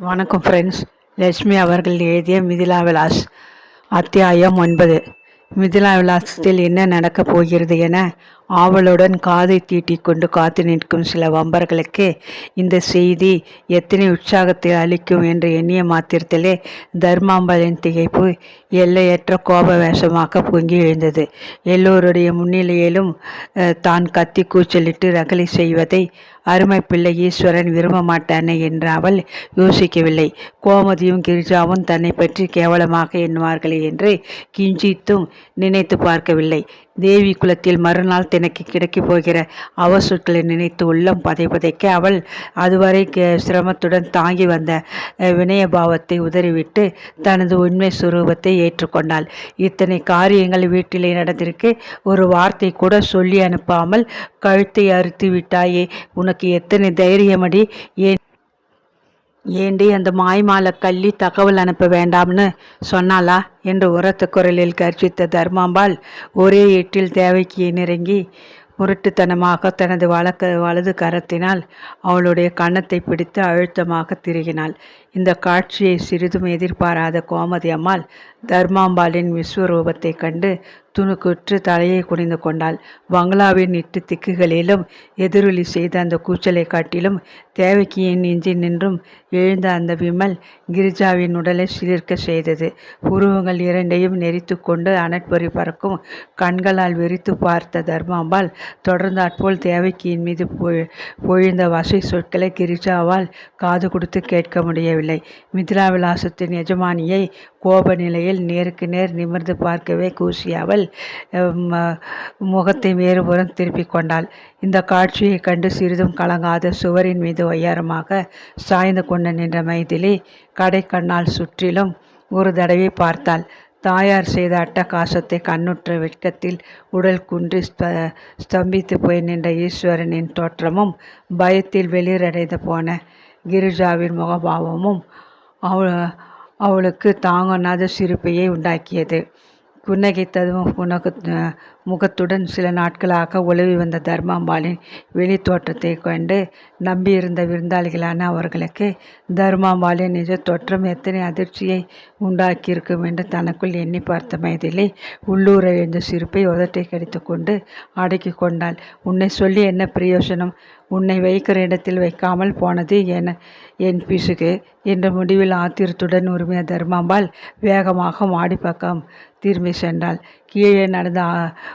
வணக்கம் ஃப்ரெண்ட்ஸ் லட்சுமி அவர்கள் எழுதிய மிதிலா விலாஸ் அத்தியாயம் ஒன்பது. மிதிலா விலாசத்தில் என்ன நடக்கப் போகிறது என ஆவலுடன் காதை தீட்டிக் கொண்டு காத்து நிற்கும் சில வம்பர்களுக்கு இந்த செய்தி எத்தனை உற்சாகத்தை அளிக்கும் என்று எண்ணிய மாத்திரத்திலே தர்மாம்பலின் திகைப்பு எல்லையற்ற கோப வேஷமாக பொங்கி எழுந்தது. எல்லோருடைய முன்னிலையிலும் தான் கத்தி கூச்சலிட்டு ரகளை செய்வதை அருமை பிள்ளை ஈஸ்வரன் விரும்ப மாட்டானே என்று அவள் யோசிக்கவில்லை. கோமதியும் கிரிஜாவும் தன்னை பற்றி கேவலமாக எண்ணுவார்களே என்று கிஞ்சித்தும் நினைத்து பார்க்கவில்லை. தேவி குலத்தில் மறுநாள் தனக்கு கிடைக்கப் போகிற அவசொற்களை நினைத்து உள்ளம் பதை பதைக்க அவள் அதுவரை சிரமத்துடன் தாங்கி வந்த வினயபாவத்தை உதறிவிட்டு தனது உண்மை சுரூபத்தை ஏற்றுக்கொண்டாள். இத்தனை காரியங்கள் வீட்டிலே நடந்திருக்கு. ஒரு வார்த்தை கூட சொல்லி அனுப்பாமல் கழுத்தை அறுத்து விட்டாயே உனக்கு எத்தனை தைரியமடி? ஏன் ஏண்டி அந்த மாய்மால கள்ளி தகவல் அனுப்ப வேண்டாம்னு சொன்னாளா? என்று உரத்த குரலில் கர்ஜித்த தர்மாம்பாள் ஒரே எட்டில் தேவைக்கு நெருங்கி முரட்டுத்தனமாக தனது வழக்க வலது கரத்தினால் அவளுடைய கன்னத்தை பிடித்து அழுத்தமாக திருகினாள். இந்த காட்சியை சிறிதும் எதிர்பாராத கோமதி அம்மாள் தர்மாம்பாளின் விஸ்வரூபத்தைக் கண்டு துணுக்குற்று தலையை குனிந்து கொண்டாள். பங்களாவின் எட்டு திக்குகளிலும் எதிரொலி செய்த அந்த கூச்சலை காட்டிலும் தேவகியின் நெஞ்சி நின்றும் எழுந்த அந்த விமல் கிரிஜாவின் உடலை சிலிர்க்க செய்தது. உருவங்கள் இரண்டையும் நெரித்து கொண்டு அனற்பொறி பறக்கும் கண்களால் வெறித்து பார்த்த தர்மாம்பாள் தொடர்ந்தாற்போல் தேவகியின் மீது பொ- பொழிந்த வசை சொற்களை கிரிஜாவால் காது கொடுத்து கேட்க முடியவில்லை. மிதிலா விலாசத்தின் எஜமானியை கோப நிலையில் நேருக்கு நேர் நிமிர்ந்து பார்க்கவே கூசிய அவள் முகத்தை வேறுபுறம் திருப்பிக் கொண்டாள். இந்த காட்சியைக் கண்டு சிறிதும் கலங்காத சுவரின் மீது ஒய்யாரமாக சாய்ந்து கொண்டு நின்ற மைதிலி கடைக்கண்ணால் சுற்றிலும் ஒரு தடவை பார்த்தாள். தாயார் செய்த அட்டகாசத்தை கண்ணுற்ற வெட்கத்தில் உடல் குன்றி ஸ்த ஸ்தம்பித்து போய் நின்ற ஈஸ்வரனின் தோற்றமும் பயத்தில் வெளிரடைந்து போன கிரிஜாவின் முகபாவமும் அவள் அவளுக்கு தாங்கொண்ணாத சிரிப்பையே உண்டாக்கியது. புன்னகைத்ததும் புனகு முகத்துடன் சில நாட்களாக உலவி வந்த தர்மாம்பாளின் வெளி தோற்றத்தை கண்டு நம்பியிருந்த விருந்தாளிகளான அவர்களுக்கு தர்மாம்பாளின் நிஜ தோற்றம் எத்தனை அதிர்ச்சியை உண்டாக்கியிருக்கும் என்று தனக்குள் எண்ணி பார்த்த மைதிலே உள்ளூர எழுந்த சிரிப்பை உதட்டை கடித்து கொண்டு அடக்கி கொண்டாள். உன்னை சொல்லி என்ன பிரயோஜனம் உன்னை வைக்கிற இடத்தில் வைக்காமல் போனது என என் பிசுகு என்ற முடிவில் ஆத்திரத்துடன் உரிமைய தர்மாம்பாள் வேகமாக மாடி பக்கம் திரும்பி சென்றாள் கீழே நடந்த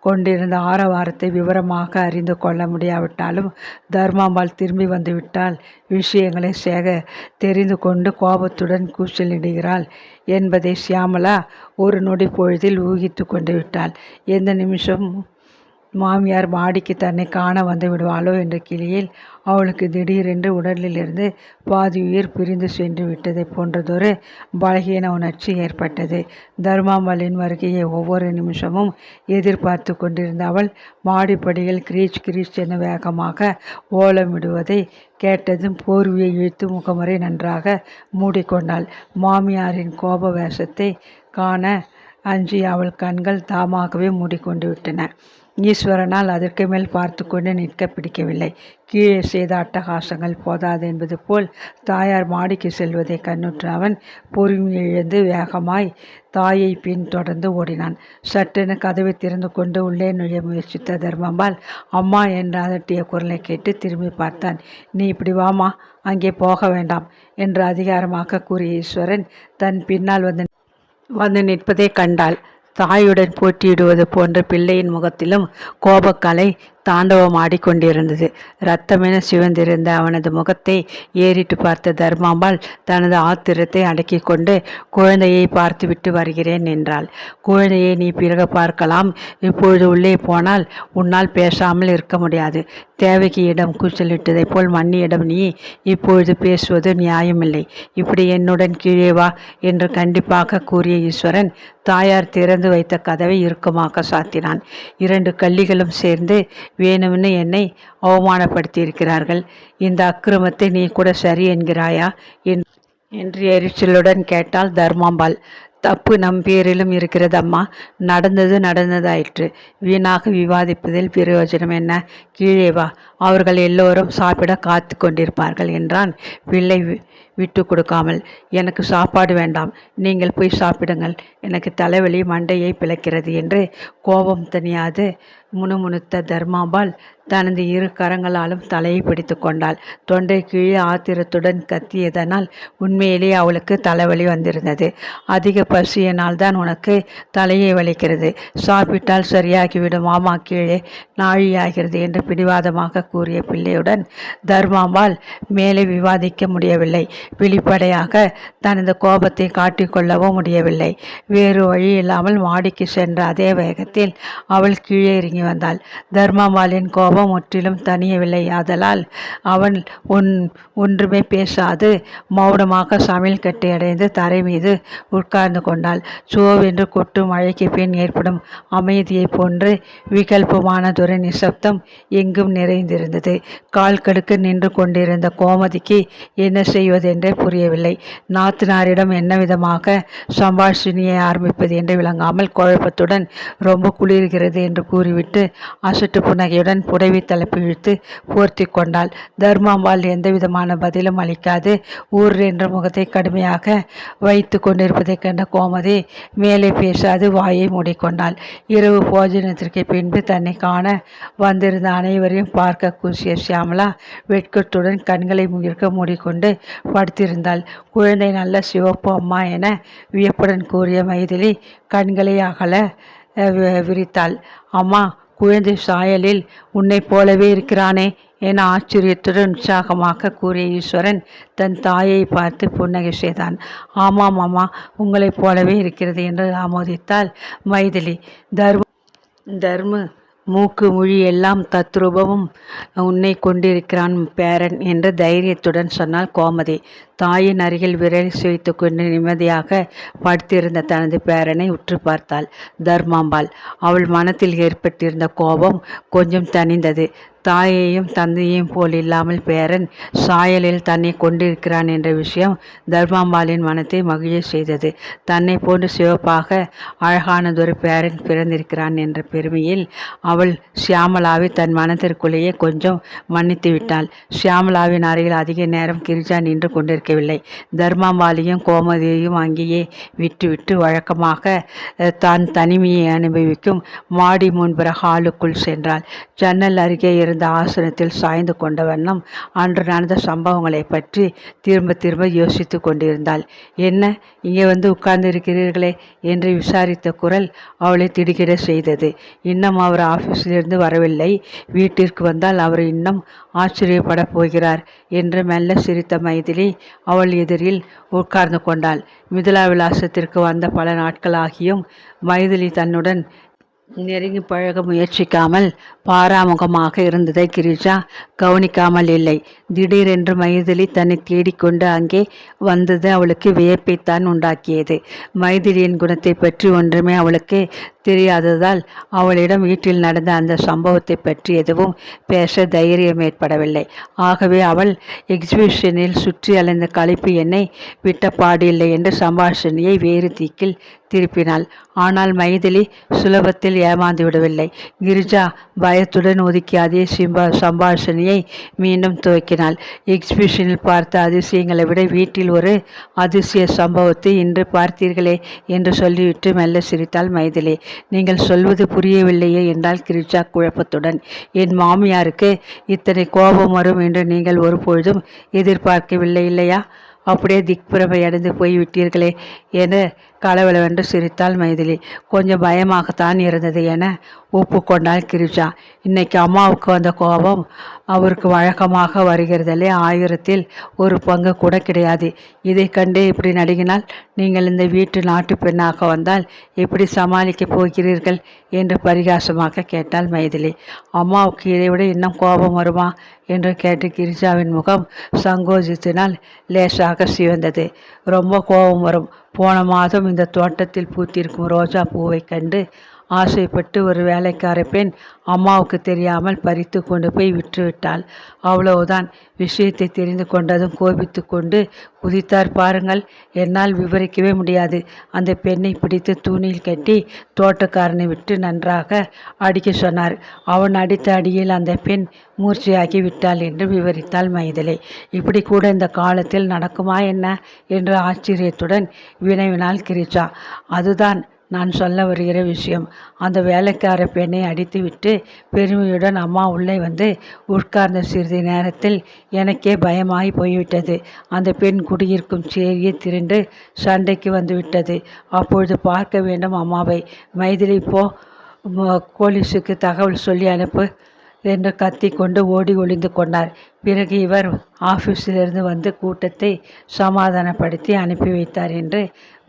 கொண்டிருந்த ஆரவாரத்தை விவரமாக அறிந்து கொள்ள முடியாவிட்டாலும் தர்மாம்பாள் திரும்பி வந்துவிட்டால் விஷயங்களை சேக தெரிந்து கொண்டு கோபத்துடன் கூச்சலிடுகிறாள் என்பதை சியாமலா ஒரு நொடி பொழுதில் ஊகித்து கொண்டு விட்டாள். எந்த நிமிஷம் மாமியார் மாடிக்கு தன்னை காண வந்து விடுவாளோ என்ற கிளியில் அவளுக்கு திடீரென்று உடலிலிருந்து பாதி உயிர் பிரிந்து சென்று விட்டதை போன்றதொரு பலகீன உணர்ச்சி ஏற்பட்டது. தர்மாமலின் வருகையை ஒவ்வொரு நிமிஷமும் எதிர்பார்த்து கொண்டிருந்த அவள் மாடிப்படியில் கிரீச் கிரீச் என வேகமாக ஓலமிடுவதை கேட்டதும் போர்வியை இழுத்து முகமுறை நன்றாக மூடிக்கொண்டாள். மாமியாரின் கோப வேஷத்தை காண அஞ்சி அவள் கண்கள் தாமாகவே மூடிக்கொண்டு விட்டன. ஈஸ்வரனால் அதற்கு மேல் பார்த்து கொண்டு நிற்க பிடிக்கவில்லை. கீழே செய்த அட்டகாசங்கள் போதாது என்பது போல் தாயார் மாடிக்கு செல்வதை கண்ணுற்ற அவன் பொறுமை இழந்து வேகமாய் தாயை பின் தொடர்ந்து ஓடினான். சட்டென கதவை திறந்து கொண்டு உள்ளே நுழைய முயற்சித்த தர்மம்பால் அம்மா என்று அதட்டிய குரலை கேட்டு திரும்பி பார்த்தான். நீ இப்படி வாமா அங்கே போக வேண்டாம் என்று அதிகாரமாக கூறிய ஈஸ்வரன் தன் பின்னால் வந்து வந்து நிற்பதை கண்டாள். தாயுடன் போட்டியிடுவது போன்ற பிள்ளையின் முகத்திலும் கோபக்கலை தாண்டவம் ஆடிக்கொண்டிருந்தது. இரத்தமென சிவந்திருந்த அவனது முகத்தை ஏறிட்டு பார்த்த தர்மாம்பாள் தனது ஆத்திரத்தை அடக்கி கொண்டு குழந்தையை பார்த்துவிட்டு வருகிறேன் என்றாள். குழந்தையை நீ பிறகு பார்க்கலாம். இப்பொழுது உள்ளே போனால் உன்னால் பேசாமல் இருக்க முடியாது. தேவகி இடம் கூச்சலிட்டதைப் போல் மன்னியிடம் நீ இப்பொழுது பேசுவது நியாயமில்லை. இப்படி என்னுடன் கீழே வா என்று கண்டிப்பாக கூறிய ஈஸ்வரன் தாயார் திறந்து வைத்த கதவை இறுக்கமாக சாத்தினான். இரண்டு கள்ளிகளும் சேர்ந்து வேணும்னு என்னை அவமானப்படுத்தியிருக்கிறார்கள். இந்த அக்கிரமத்தை நீ கூட சரி என்கிறாயா? என்- என்று எரிச்சலுடன் கேட்டால் தர்மாம்பாள். தப்பு நம் பேரிலும் இருக்கிறது அம்மா. நடந்தது நடந்ததாயிற்று. வீணாக விவாதிப்பதில் பிரயோஜனம் என்ன? கீழே வா. அவர்கள் எல்லோரும் சாப்பிட காத்து கொண்டிருப்பார்கள் என்றான். பிள்ளை விட்டு கொடுக்காமல் எனக்கு சாப்பாடு வேண்டாம். நீங்கள் போய் சாப்பிடுங்கள். எனக்கு தலைவலி மண்டையை பிளக்கிறது என்று கோபம் தனியாது முணுமுணுத்த தர்மாம்பாள் தனது இரு கரங்களாலும் தலையை பிடித்து கொண்டாள். தொண்டை கீழே ஆத்திரத்துடன் கத்தியதனால் உண்மையிலே அவளுக்கு தலைவலி வந்திருந்தது. அதிக பசியினால் தான் உனக்கு தலையை வலிக்கிறது. சாப்பிட்டால் சரியாகிவிடும். ஆமா கீழே நாழியாகிறது என்று பிடிவாதமாக கூறிய பிள்ளையுடன் தர்மாம்பாள் மேலே விவாதிக்க முடியவில்லை. வெளிப்படையாக தனது கோபத்தை காட்டிக்கொள்ளவும் முடியவில்லை. வேறு வழி இல்லாமல் மாடிக்கு சென்ற அதே வேகத்தில் அவள் கீழே இறங்கி வந்தாள். தர்மபாலின் கோபம் முற்றிலும் தணியவில்லை. ஆதலால் அவன் ஒன் ஒன்றுமே பேசாது மௌனமாக சமையல் கட்டி அடைந்து தரை மீது உட்கார்ந்து கொண்டாள். சோவென்று கொட்டும் மழைக்கு பின் ஏற்படும் அமைதியைப் போன்று விகல்பமானதொரு நிசப்தம் எங்கும் நிறைந்திருந்தது. கால் கடுக்க நின்று கொண்டிருந்த கோமதிக்கு என்ன செய்வது என்றே புரியவில்லை. நாத்தனாரிடம் என்ன விதமாக சம்பாஷினியை ஆரம்பிப்பது என்று விளங்காமல் குழப்பத்துடன் ரொம்ப குளிர்கிறது என்று கூறிவிட்டு அசட்டு புன்னகையுடன் புடவை தலைப்பு இழுத்து போர்த்தி கொண்டாள். தர்மாம்பாள் எந்த விதமான பதிலும் அளிக்காது. ஊர் என்ற முகத்தை கடுமையாக வைத்து கொண்டிருப்பதைக் கண்ட கோமதி மேலே பேசாது வாயை மூடிக்கொண்டாள். இரவு போஜனத்திற்கு பின்பு தன்னை காண வந்திருந்த அனைவரையும் பார்க்க கூசிய சியாமலா வெட்கத்துடன் கண்களை முயற்க மூடிக்கொண்டு படுத்திருந்தாள். குழந்தை நல்ல சிவப்பு அம்மா என வியப்புடன் கூறிய மைதிலி கண்களை அகல வி- விரித்தாள். அம்மா குழந்தை சாயலில் உன்னைப் போலவே இருக்கிறானே என ஆச்சரியத்துடன் உற்சாகமாக கூறிய ஈஸ்வரன் தன் தாயை பார்த்து புன்னகை செய்தான் ஆமாம் அம்மா உங்களைப் போலவே இருக்கிறது என்று ஆமோதித்தாள் மைதிலி. தர்ம தர்ம மூக்கு மொழி எல்லாம் தத்ரூபமும் உன்னை கொண்டிருக்கிறான் பேரன் என்று தைரியத்துடன் சொன்னாள் கோமதி. தாயின் அருகில் விரலை சுவைத்து கொண்டு நிம்மதியாக படுத்திருந்த தனது பேரனை உற்று பார்த்தாள். தர்மாம்பாள் அவள் மனத்தில் ஏற்பட்டிருந்த கோபம் கொஞ்சம் தணிந்தது. தாயையும் தந்தையையும் போல் இல்லாமல் பேரன் சாயலில் தன்னை கொண்டிருக்கிறான் என்ற விஷயம் தர்மாம்பாளின் மனத்தை மகிழ செய்தது. தன்னை போன்று சிவப்பாக அழகானதொரு பேரன் பிறந்திருக்கிறான் என்ற பெருமையில் அவள் சியாமளாவை தன் மனத்திற்குள்ளேயே கொஞ்சம் மன்னித்து விட்டாள் சியாமளாவின் அறையில் அதிக நேரம் கிரிஜா நின்று இருக்கவில்லை தர்மாம்பாலியும் கோமதியையும் அங்கேயே விட்டுவிட்டு வழக்கமாக தான் தனிமையை அனுபவிக்கும் மாடி முன்புற ஹாலுக்குள் சென்றாள். ஜன்னல் அருகே இருந்த ஆசனத்தில் சாய்ந்து கொண்ட வண்ணம் அன்று நடந்த சம்பவங்களை பற்றி திரும்ப திரும்ப யோசித்து கொண்டிருந்தாள். என்ன இங்கே வந்து உட்கார்ந்து இருக்கிறீர்களே என்று விசாரித்த குரல் அவளை திடுக்கிட செய்தது. இன்னும் அவர் ஆஃபீஸிலிருந்து வரவில்லை. வீட்டிற்கு வந்தால் அவர் இன்னும் ஆச்சரியப்பட போகிறார் என்று மெல்ல சிரித்த மைதிலி அவள் எதிரில் உட்கார்ந்து கொண்டாள். மிதிலா விலாசத்திற்கு வந்த பல நாட்களாகியும் மைதிலி தன்னுடன் நெருங்கி பழக முயற்சிக்காமல் பாராமுகமாக இருந்ததை கிரிஜா கவனிக்காமல் இல்லை. திடீரென்று மைதிலி தன்னை தேடிக்கொண்டு அங்கே வந்தது அவளுக்கு வியப்பைத்தான் உண்டாக்கியது. மைதிலியின் குணத்தை பற்றி ஒன்றுமே அவளுக்கு தெரியாததால் அவளிடம் வீட்டில் நடந்த அந்த சம்பவத்தை பற்றி எதுவும் பேச தைரியம் ஏற்படவில்லை. ஆகவே அவள் எக்ஸிபிஷனில் சுற்றி அலைந்த களைப்பு என்னை விட்ட பாடில்லை என்று சம்பாஷணியை வேறு தீக்கில் திருப்பினாள். ஆனால் மைதிலி சுலபத்தில் ஏமாந்து விடவில்லை. கிரிஜா பயத்துடன் ஒதுக்கி அதே சிம்பா சம்பாஷணையை மீண்டும் துவக்கினாள். எக்ஸிபிஷனில் பார்த்த அதிசயங்களை விட வீட்டில் ஒரு அதிசய சம்பவத்தை இன்று பார்த்தீர்களே என்று சொல்லிவிட்டு மெல்ல சிரித்தாள் மைதிலி. நீங்கள் சொல்வது புரியவில்லையே என்றால் கிரிஜா குழப்பத்துடன். என் மாமியாருக்கு இத்தனை கோபம் வரும் என்று நீங்கள் ஒருபொழுதும் எதிர்பார்க்கவில்லை இல்லையா? அப்படியே திக்பிரமை அடைந்து போய் விட்டீர்களே என கலவலவென்று சிரித்தாள் மைதிலி. கொஞ்சம் பயமாகத்தான் இருந்தது என ஒப்புக்கொண்டாள் கிரிஜா. இன்னைக்கு அம்மாவுக்கு வந்த கோபம் அவருக்கு வழக்கமாக வருகிறதிலே ஆயிரத்தில் ஒரு பங்கு கூட கிடையாது. இதை கண்டே இப்படி நடுங்கினால் நீங்கள் இந்த வீட்டு நாட்டு பெண்ணாக வந்தால் எப்படி சமாளிக்கப் போகிறீர்கள் என்று பரிகாசமாக கேட்டாள் மைதிலி. அம்மாவுக்கு இதைவிட இன்னும் கோபம் வருமா என்று கேட்டு கிரிஜாவின் முகம் சங்கோஜித்தினால் லேசாக சிவந்தது. ரொம்ப கோபம் வரும். போன மாதம் இந்த தோட்டத்தில் பூத்திருக்கும் ரோஜா பூவை கண்டு ஆசைப்பட்டு ஒரு வேலைக்கார பெண் அம்மாவுக்கு தெரியாமல் பறித்து கொண்டு போய் விற்றுவிட்டாள் அவ்வளவுதான். விஷயத்தை தெரிந்து கொண்டதும் கோபித்து கொண்டு குதித்தார் பாருங்கள். என்னால் விவரிக்கவே முடியாது. அந்த பெண்ணை பிடித்து தூணில் கட்டி தோட்டக்காரனை விட்டு நன்றாக அடிக்க சொன்னார். அவன் அடித்த அடியில் அந்த பெண் மூர்ச்சையாகி விட்டாள் என்று விவரித்தாள் மைதிலை. இப்படி கூட இந்த காலத்தில் நடக்குமா என்ன? என்று ஆச்சரியத்துடன் வினவினாள் கிரிஜா. அதுதான். நான் சொல்ல வருகிற விஷயம். அந்த வேலைக்கார பெண்ணை அடித்துவிட்டு பெருமையுடன் அம்மா உள்ளே வந்து உட்கார்ந்த சிறிது நேரத்தில் எனக்கே பயமாகி போய்விட்டது. அந்த பெண் குடியிருக்கும் சேரியை திரண்டு சண்டைக்கு வந்துவிட்டது. அப்பொழுது பார்க்க வேண்டும் அம்மாவை. மைதிலி போ போலீஸுக்கு தகவல் சொல்லி அனுப்பு என்று கத்தி கொண்டு ஓடி ஒளிந்து கொண்டார். பிறகு இவர் ஆஃபீஸிலிருந்து வந்து கூட்டத்தை சமாதானப்படுத்தி அனுப்பி வைத்தார் என்று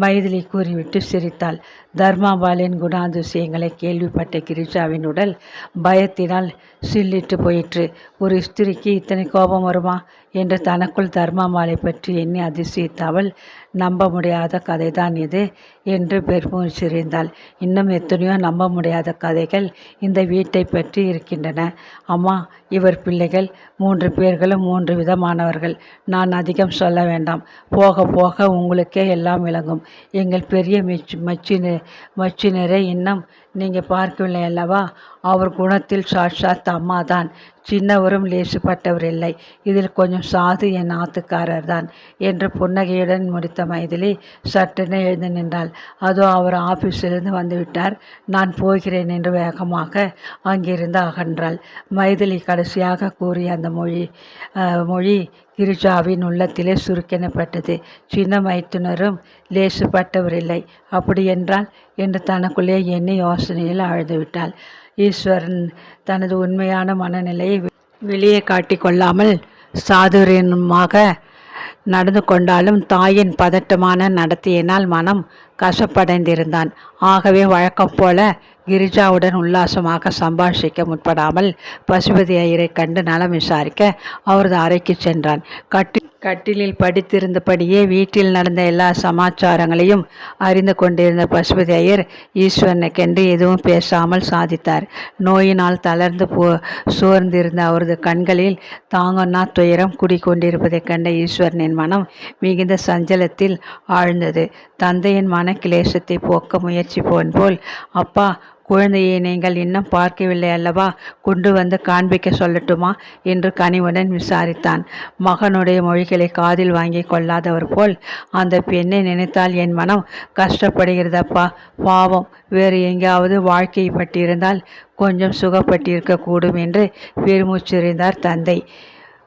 மைதிலி கூறிவிட்டு சிரித்தாள். தர்மாபாலின் குணாதிசயங்களை கேள்விப்பட்ட கிரிஜாவின் உடல் பயத்தினால் சில்லிட்டு போயிற்று. ஒரு ஸ்திரிக்கு இத்தனை கோபம் வருமா? என்று தனக்குள் தர்மாபாலை பற்றி எண்ணி அதிசயித்தாவள் நம்ப முடியாத கதை தான் இது என்று பெருமூச்சிறிந்தாள் இன்னும் எத்தனையோ நம்ப முடியாத கதைகள் இந்த வீட்டை பற்றி இருக்கின்றன. அம்மா இவர் பிள்ளைகள் மூன்று பேர்களும் மூன்று விதமானவர்கள். நான் அதிகம் சொல்ல வேண்டாம். போக போக உங்களுக்கே எல்லாம் விளங்கும். எங்கள் பெரிய மச்சி மச்சின மச்சினரை இன்னும் நீங்கள் பார்க்கவில்லை அல்லவா? அவர் குணத்தில் சாட்சாத் அம்மா தான் சின்னவரும் லேசுப்பட்டவர் இல்லை. இதில் கொஞ்சம் சாது என் ஆத்துக்காரர் தான் என்று புன்னகையுடன் முடித்த மைதிலி சட்டென எழுந்து நின்றாள். அதோ அவர் ஆஃபீஸிலிருந்து வந்துவிட்டார் நான் போகிறேன் என்று வேகமாக அங்கிருந்து அகன்றாள். மைதிலி கடைசியாக கூறிய அந்த மொழி மொழி கிரிஜாவின் உள்ளத்திலே சுருக்கெனப்பட்டது. சின்ன மைத்துனரும் லேசுப்பட்டவரில்லை அப்படியென்றால்? என்று தனக்குள்ளே எண்ணி யோசனையில் ஆழ்ந்துவிட்டாள். ஈஸ்வரன் தனது உண்மையான மனநிலையை வெளியே காட்டிக்கொள்ளாமல் சாதுரியமாக நடந்து கொண்டாலும் தாயின் பதட்டமான நடத்தியினால் மனம் கசப்படைந்திருந்தான். ஆகவே வழக்கம் போல கிரிஜாவுடன் உல்லாசமாக சம்பாஷிக்க முற்படாமல் பசுபதி ஐயரை கண்டு நலம் விசாரிக்க அவரது அறைக்கு சென்றான். கட்டி கட்டிலில் படித்திருந்தபடியே வீட்டில் நடந்த எல்லா சமாச்சாரங்களையும் அறிந்து கொண்டிருந்த பசுபதி ஐயர் ஈஸ்வரனுக்கென்று எதுவும் பேசாமல் சாதித்தார். நோயினால் தளர்ந்து போ சோர்ந்திருந்த அவரது கண்களில் தாங்கொன்னா துயரம் குடிக்கொண்டிருப்பதைக் கண்ட ஈஸ்வரனின் மனம் மிகுந்த சஞ்சலத்தில் ஆழ்ந்தது. தந்தையின் மன கிளேசத்தை போக்க முயற்சிப்போன் போல் அப்பா குழந்தையை நீங்கள் இன்னும் பார்க்கவில்லை அல்லவா? கொண்டு வந்து காண்பிக்க சொல்லட்டுமா? என்று கனிவுடன் விசாரித்தான். மகனுடைய மொழிகளை காதில் வாங்கி கொள்ளாதவர் போல் அந்த பெண்ணை நினைத்தால் என் மனம் கஷ்டப்படுகிறதப்பா. பாவம் வேறு எங்கேயாவது வாழ்க்கை பட்டிருந்தால் கொஞ்சம் சுகப்பட்டிருக்கக்கூடும் என்று பெருமூச்சிருந்தார் தந்தை.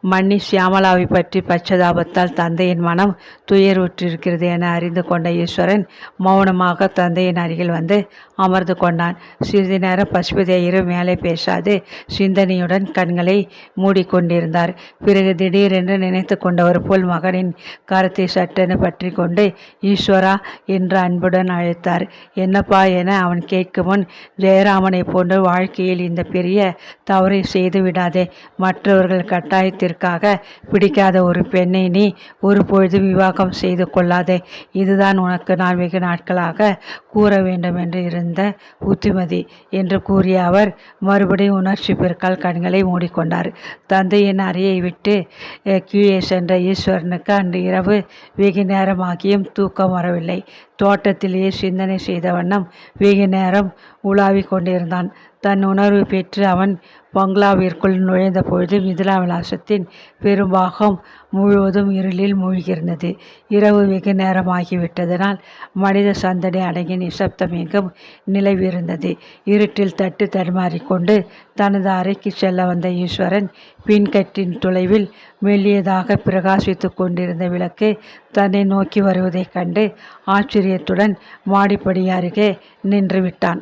மன்னி சியாமலாவை பற்றி பச்சதாபத்தால் தந்தையின் மனம் துயருற்றிருக்கிறது என அறிந்து கொண்ட ஈஸ்வரன் மௌனமாக தந்தையின் அருகில் வந்து அமர்ந்து கொண்டான். சிறிது நேரம் பசுபதி மேலே பேசாது சிந்தனையுடன் கண்களை மூடிக்கொண்டிருந்தார். பிறகு திடீரென்று நினைத்து கொண்டவர் போல் மகனின் கருத்தை சட்டென பற்றி கொண்டு ஈஸ்வரா என்று அன்புடன் அழைத்தார். என்னப்பா என அவன் கேட்கும் முன் ஜெயராமனை போன்று வாழ்க்கையில் இந்த பெரிய தவறை செய்து விடாதே. மற்றவர்கள் கட்டாயத்தில் அதற்காக பிடிக்காத ஒரு பெண்ணை நீ ஒரு பொழுது விவாகம் செய்து கொள்ளாதே. இதுதான் உனக்கு நான் வெகு நாட்களாக கூற வேண்டும் என்று இருந்த புத்திமதி என்று கூறிய அவர் மறுபடியும் உணர்ச்சி பெருக்கால் கண்களை மூடிக்கொண்டார். தந்தையின் அறையை விட்டு கீழே சென்ற ஈஸ்வரனுக்கு அன்று இரவு வெகு நேரமாகியும் தூக்கம் வரவில்லை. தோட்டத்திலேயே சிந்தனை செய்த வண்ணம் வெகு நேரம் உலாவிக் கொண்டிருந்தான். தன் உணர்வு பெற்று அவன் பங்களாவிற்குள் நுழைந்த பொழுது மிதிலா விலாசத்தின் பெரும்பாகம் முழுவதும் இருளில் மூழ்கியிருந்தது. இரவு வெகு நேரமாகிவிட்டதனால் மனித சந்தடி அடங்கிய நிசப்தம் எங்கும் நிலவிருந்தது இருட்டில் தட்டு தடுமாறிக்கொண்டு தனது அறைக்கு செல்ல வந்த ஈஸ்வரன் பின்கட்டின் தொலைவில் மெல்லியதாக பிரகாசித்து கொண்டிருந்த விளக்கு தன்னை நோக்கி வருவதைக் கண்டு ஆச்சரியத்துடன் மாடிப்படி அருகே நின்றுவிட்டான்